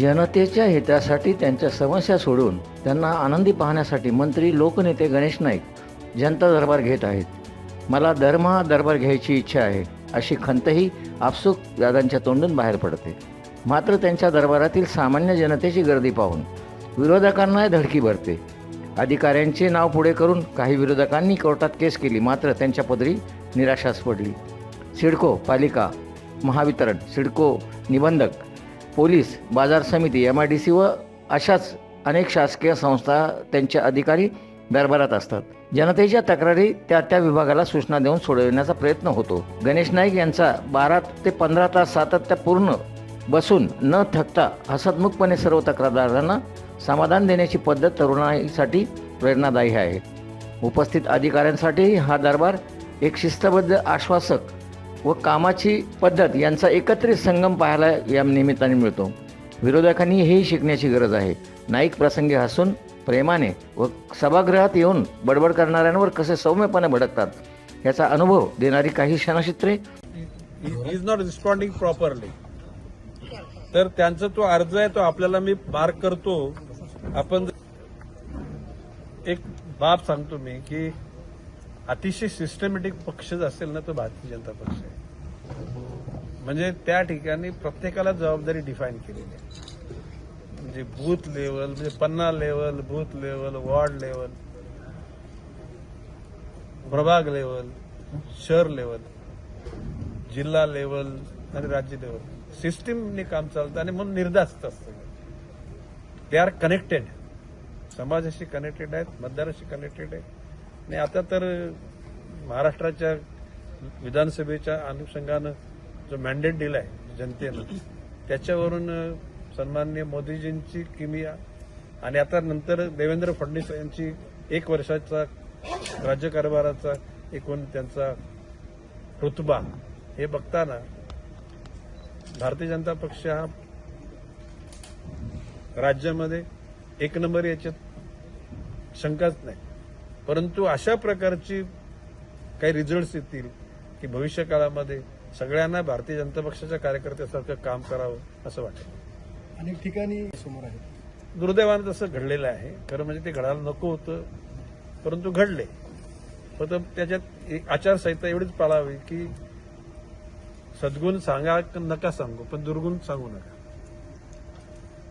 जनतेच्या हितासाठी त्यांच्या समस्या सोडून त्यांना आनंदी पाहण्यासाठी मंत्री लोकनेते गणेश नाईक जनता दरबार घेत आहेत. मला दरमहा दरबार घ्यायची इच्छा आहे अशी खंतही आपसूक दादांच्या तोंडून बाहेर पडते. मात्र त्यांच्या दरबारातील सामान्य जनतेची गर्दी पाहून विरोधकांना धडकी भरते. अधिकाऱ्यांचे नाव पुढे करून काही विरोधकांनी कोर्टात केस केली मात्र त्यांच्या पदरी निराशाच पडली. सिडको पालिका महावितरण सिडको निबंधक पोलीस बाजार समिती एम आय डी सी व अशाच अनेक शासकीय संस्था त्यांचे अधिकारी दरबारात असतात. जनतेच्या तक्रारी त्या त्या विभागाला सूचना देऊन सोडविण्याचा प्रयत्न होतो. गणेश नाईक यांचा बारा ते पंधरा तास सातत्यपूर्ण बसून न थकता हसतमुखपणे सर्व तक्रारदारांना समाधान देण्याची पद्धत तरुणाईसाठी प्रेरणादायी आहे. उपस्थित अधिकाऱ्यांसाठी हा दरबार एक शिस्तबद्ध आश्वासक व कामाची पद्धत यांचा एकत्रित संगम पाहायला या निमित्ताने मिळतो. विरोधकांनी हेही शिकण्याची गरज आहे. नाईक प्रसंगी हसून प्रेमाने व सभागृहात येऊन बडबड करणाऱ्यांवर कसे सौम्यपणे भडकतात याचा अनुभव देणारी काही क्षणचित्रे? इज नॉट रिस्पॉन्डिंग प्रॉपरली तर त्यांचा तो अर्ज आहे तो आपल्याला मी मार्क करतो. आपण एक बाब सांगतो मी की अतिशय सिस्टमॅटिक पक्ष जर असेल ना तो भारतीय जनता पक्ष आहे. म्हणजे त्या ठिकाणी प्रत्येकाला जबाबदारी डिफाईन केलेली आहे. म्हणजे बूथ लेवल म्हणजे पन्ना level booth level ward level प्रभाग लेवल शहर लेवल जिल्हा लेवल आणि राज्य लेवल सिस्टीमने काम चालतं आणि म्हणून निर्धास्त असतं. दे आर कनेक्टेड समाजाशी कनेक्टेड आहेत मतदाराशी कनेक्टेड आहे आणि आता तर महाराष्ट्राच्या विधानसभेच्या अनुषंगानं जो मॅन्डेट आहे जनतेनं त्याच्यावरून सन्माननीय मोदीजींची किमिया आणि आता नंतर देवेंद्र फडणवीस यांची एक वर्षाचा राज्यकारभाराचा एकूण त्यांचा रुतबा हे बघताना भारतीय जनता पक्ष हा राज्यामध्ये एक नंबर याच्यात शंकाच नाही. परंतु अशा प्रकारची काही रिझल्ट्स येतील की भविष्य काळामध्ये सगळ्यांना भारतीय जनता पक्षाच्या कार्यकर्त्यासारखं काम करावं असं वाटतं अनेक ठिकाणी समोर आहे दुर्दैवानं तसं घडलेलं आहे. खरं म्हणजे ते घडायला नको होतं परंतु घडले. फक्त त्याच्यात एक आचारसंहिता एवढीच पाळावी की सद्गुण सांगा का नका सांगू पण दुर्गुण सांगू नका.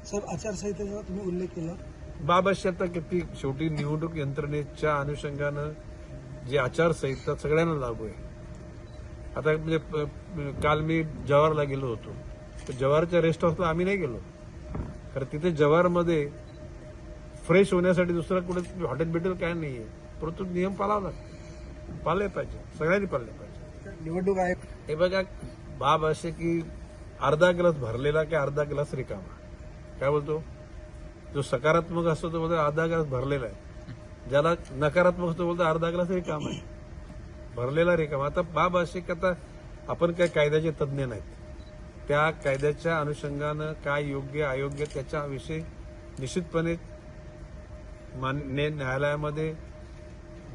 सर आचारसंहितेचा तुम्ही उल्लेख केला. बाब अशी आता किती शेवटी निवडणूक यंत्रणेच्या अनुषंगानं जी आचारसंहिता सगळ्यांना लागू आहे आता म्हणजे काल मी जवाहरला गेलो होतो. तर जवाहरच्या रेस्ट हाऊसला आम्ही नाही गेलो. कारण तिथे जवाहरमध्ये फ्रेश होण्यासाठी दुसरं कुठे हॉटेल भेटेल काय नाहीये. परंतु नियम पाळावा लागतो. पाळले पाहिजे. सगळ्यांनी पाळले पाहिजे. निवडणूक आहे हे बघा बाब असे की अर्धा ग्लास भरलेला की अर्धा ग्लास रिकामा? काय बोलतो? जो सकारात्मक असतो तो बोलतो अर्धा ग्लास भरलेला आहे. ज्याला नकारात्मक असतो बोलतो अर्धा ग्लास रिकामा आहे. भरलेला रिकामा आता बाब असे की आता आपण काय कायद्याचे तज्ज्ञ नाहीत. त्या कायद्याच्या अनुषंगानं काय योग्य अयोग्य त्याच्याविषयी निश्चितपणे मान्य न्यायालयामध्ये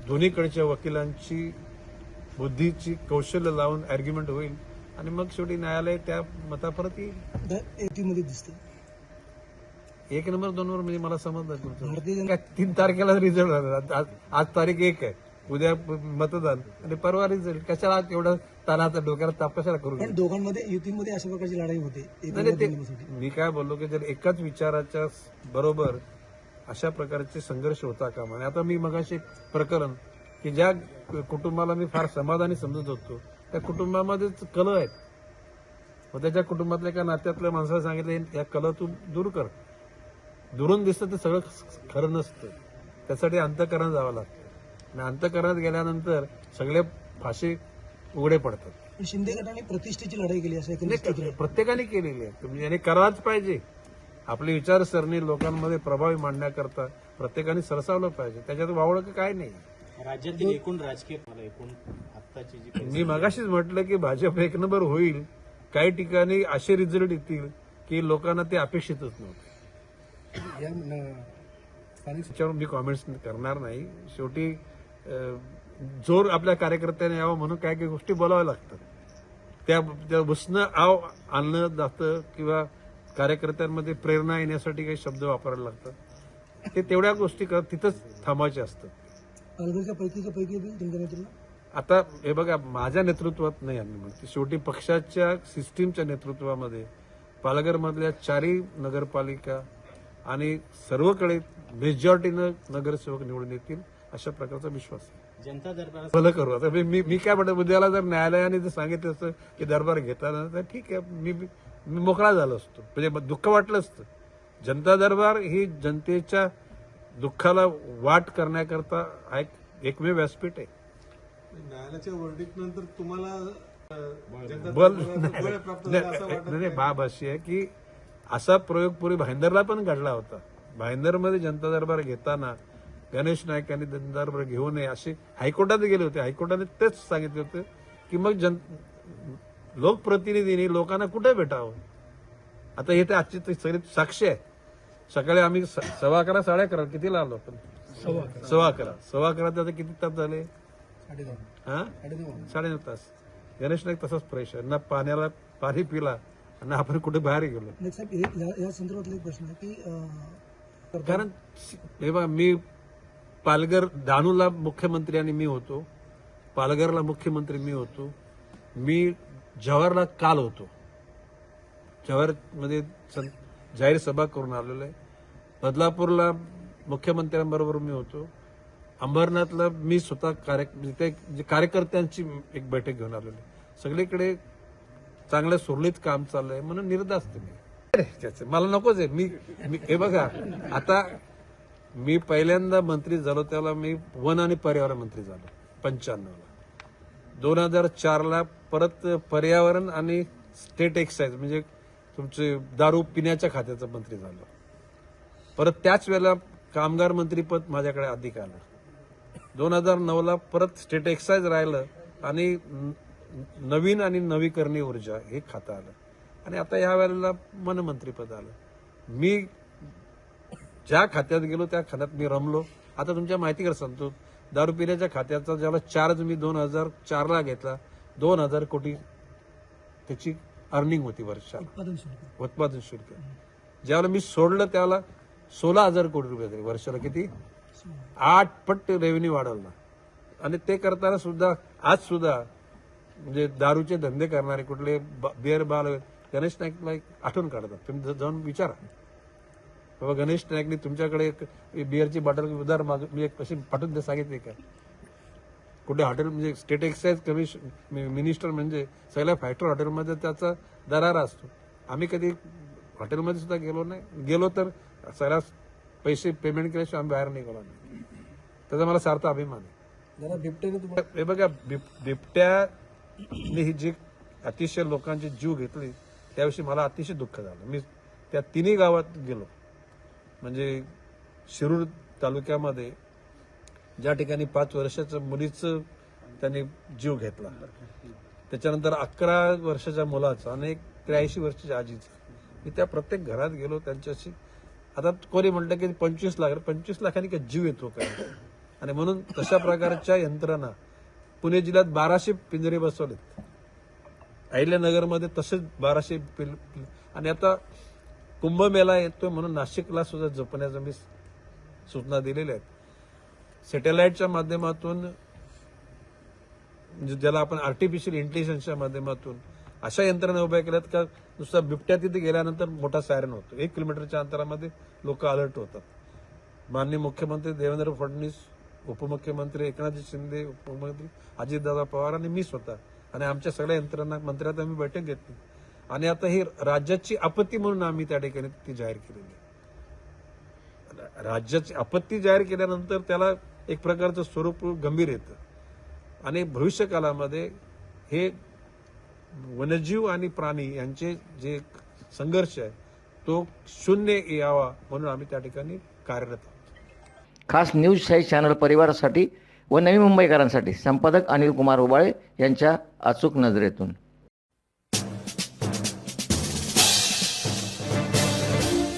दोन्हीकडच्या वकिलांची बुद्धीची कौशल्य लावून आर्ग्युमेंट होईल आणि मग शेवटी न्यायालय त्या मतापरत येईल. दिसतं एक नंबर दोन नंबर म्हणजे मला समजलं तुमचं. तीन तारखेला रिझल्ट झाला आज आज तारीख एक आहे. उद्या मतदान. आणि परवा रिझल्ट कशाला एवढं तानाचा डोक्याला ताप कशाला करू पण दोघांमध्ये युतीमध्ये अशा प्रकारची लढाई होते. नाही, ते. मी काय बोललो की जर एकाच विचाराच्या बरोबर अशा प्रकारचे संघर्ष होता कामा आणि आता मी मगाशी एक प्रकरण की ज्या कुटुंबाला मी फार समाधानी समजत होतो त्या कुटुंबामध्येच कल आहेत. मग त्याच्या कुटुंबातल्या एका नात्यातल्या माणसाला सांगितलं या कल तू दूर कर. दुरून दिसतं ते सगळं खरं नसतं. त्यासाठी अंतकरणात जावं लागतं. आणि अंतकरणात गेल्यानंतर सगळे फाशी उघडे पडतात. शिंदे गटाने प्रतिष्ठेची लढाई केली असं एकंदरीत चित्र. प्रत्येकाने केलेली आहे. तुम्ही याने करावाच पाहिजे. आपली विचारसरणी लोकांमध्ये प्रभावी मांडण्याकरता प्रत्येकाने सरसावलं पाहिजे. त्याच्यात वावळं की काय नाही? राज्यातील एकूण राजकीय मला एकूण आत्ताची जी मी मगाशीच म्हटलं की भाजप एक नंबर होईल काही ठिकाणी असे रिझल्ट येतील की लोकांना ते अपेक्षितच नव्हते. या न- स्थानिक त्याच्यावर मी कॉमेंट्स करणार नाही. शेवटी जोर आपल्या कार्यकर्त्याने यावं म्हणून काय काही गोष्टी बोलाव्या लागतात. त्या त्या बसणं आव आणलं जातं किंवा कार्यकर्त्यांमध्ये प्रेरणा येण्यासाठी काही शब्द वापरायला लागतात. ते तेवढ्या गोष्टी करत तिथंच थांबायचे असतात. आता हे बघा माझ्या नेतृत्वात नाही आम्ही म्हणते शेवटी पक्षाच्या सिस्टीमच्या नेतृत्वामध्ये पालघरमधल्या चारही नगरपालिका आणि सर्वकडे मेजॉरिटीनं नगरसेवक निवडून येतील. अशा प्रकारचा विश्वास आहे. जनता दरबार भलं करू. आता मी- मी मी काय म्हणतो उद्याला जर न्यायालयाने जर सांगितलं असतं की दरबार घेताना तर ठीक आहे मी मी मोकळा झालो असतो. म्हणजे दुःख वाटलं असतं. जनता दरबार ही जनतेच्या दुःखाला वाट करण्याकरता हा एक एकमेव व्यासपीठ आहे. न्यायालयाच्या वर्डिक नंतर तुम्हाला बल नाही, बाब अशी आहे की असा प्रयोग पूर्वी भाईंदरला पण घडला होता. भाईंदरमध्ये जनता दरबार घेताना गणेश नाईक यांनी जनता दरबार घेऊ नये असे हायकोर्टात गेले होते. हायकोर्टाने तेच सांगितले होते की मग जन लोकप्रतिनिधींनी लोकांना कुठे भेटावं? आता हे ते आजची सगळी साक्षी आहे. सकाळी आम्ही सव्वा अकरा साडे अकरा कितीला आलो आपण? सव्वा अकरा. सव्वा अकरा. ते आता किती तास झाले? हा? साडेनऊ तास. गणेश नाईक तसाच फ्रेश आहे. ना पाण्याला पाणी पिला ना आपण कुठे बाहेर गेलो. या- संदर्भातला एक प्रश्न आहे की कारण हे बघा मी पालघर दानूला मुख्यमंत्री आणि मी होतो. पालघरला मुख्यमंत्री मी होतो. मी जव्हारला काल होतो. जव्हारमध्ये सं- जाहीर सभा करून आलेलो आहे. बदलापूरला मुख्यमंत्र्यांबरोबर मी होतो. अंबरनाथला मी स्वतः कार्य जे कार्यकर्त्यांची एक बैठक घेऊन आलेलो आहे. सगळीकडे चांगलं सुरळीत काम चाललंय म्हणून निर्धास्त मी. मला नकोच आहे. मी मी- हे बघा आता मी पहिल्यांदा मंत्री झालो त्याला मी वन आणि पर्यावरण मंत्री झालो पंच्याण्णवला. दोन हजार चारला परत पर्यावरण आणि स्टेट एक्साईज म्हणजे तुमचे दारू पिण्याच्या खात्याचा मंत्री झालो. परत त्याच वेळेला कामगार मंत्रीपद माझ्याकडे अधिक आलं. दोन हजार नऊला परत स्टेट एक्साईज राहिलं आणि नवीन आणि नवीकरणीय ऊर्जा हे खातं आलं. आणि आता या वेळेला मनमंत्रीपद आलं. मी ज्या खात्यात गेलो त्या खात्यात मी रमलो. आता तुमच्या माहितीकडे सांगतो दारू पिण्याच्या खात्याचा ज्याला चार्ज मी दोन हजार चारला घेतला दोन हजार कोटी त्याची अर्निंग होती वर्षाला. उत्पादन शुल्क. उत्पादन शुल्क. ज्यावेळेला मी सोडलं त्यावेळेला सोळा हजार कोटी रुपये वर्षाला किती? आठ पट रेव्हेन्यू वाढवला. आणि ते करताना सुद्धा आज सुद्धा म्हणजे दारूचे धंदे करणारे कुठले बिअर बाल गणेश नाईकला एक आठवण काढतात. तुम्ही जाऊन विचारा. बाबा गणेश नाईकने तुमच्याकडे एक बिअरची बॉटल उधार माग म्हणजे कशी पाठवून दे सांगितले का? कुठे हॉटेल म्हणजे स्टेट एक्साईज कमिशन मिनिस्टर म्हणजे सगळ्या फॅक्टर हॉटेलमध्ये त्याचा दरारा असतो. आम्ही कधी हॉटेलमध्ये सुद्धा गेलो नाही. गेलो तर सगळ्या पैसे पेमेंट केल्याशिवाय आम्ही बाहेर निघालो नाही. त्याचा मला सार्थ अभिमान आहे. हे बघा बिब- बिबट्याने ही जी अतिशय लोकांचे जीव घेतले त्याविषयी मला अतिशय दुःख झालं. मी त्या तिन्ही गावात गेलो. म्हणजे शिरूर तालुक्यामध्ये ज्या ठिकाणी पाच वर्षाच्या मुलीचं त्यांनी जीव घेतला. त्याच्यानंतर अकरा वर्षाच्या मुलाचा आणि एक त्र्याऐंशी वर्षाच्या आजीचा. मी त्या प्रत्येक घरात गेलो त्यांच्याशी. आता कोणी म्हटलं की पंचवीस लाख पंचवीस लाखांनी काय जीव येतो काय? आणि म्हणून तशा प्रकारच्या यंत्रणा पुणे जिल्ह्यात बाराशे पिंजरे बसवलेत. अहिल्यानगरमध्ये तसेच बाराशे पिल- आणि आता कुंभमेळा येतोय म्हणून नाशिकला सुद्धा जपण्याचं मी सूचना दिलेल्या आहेत. सॅटेलाइटच्या माध्यमातून म्हणजे ज्याला आपण आर्टिफिशियल इंटेलिजन्सच्या माध्यमातून अशा यंत्रणा उभ्या केल्यात का नुसता बिबट्या तिथे गेल्यानंतर मोठा सायरन होतो. एक किलोमीटरच्या अंतरामध्ये लोक अलर्ट होतात. माननीय मुख्यमंत्री देवेंद्र फडणवीस उपमुख्यमंत्री एकनाथ शिंदे उपमुख्यमंत्री अजितदादा पवार आणि मी स्वतः. आणि आमच्या सगळ्या यंत्रणा मंत्र्यात आम्ही बैठक घेतली. आणि आता ही राज्याची आपत्ती म्हणून आम्ही त्या ठिकाणी ती जाहीर केलेली आहे. राज्याची आपत्ती जाहीर केल्यानंतर त्याला एक प्रकारचं स्वरूप गंभीर येतं. आणि भविष्य काळामध्ये हे वन्यजीव आणि प्राणी यांचे जे संघर्ष आहे तो शून्य यावा म्हणून आम्ही त्या ठिकाणी कार्यरत आहोत. खास न्यूज साई चॅनल परिवारासाठी व नवी मुंबईकरांसाठी संपादक अनिल कुमार उबाळे यांच्या अचूक नजरेतून.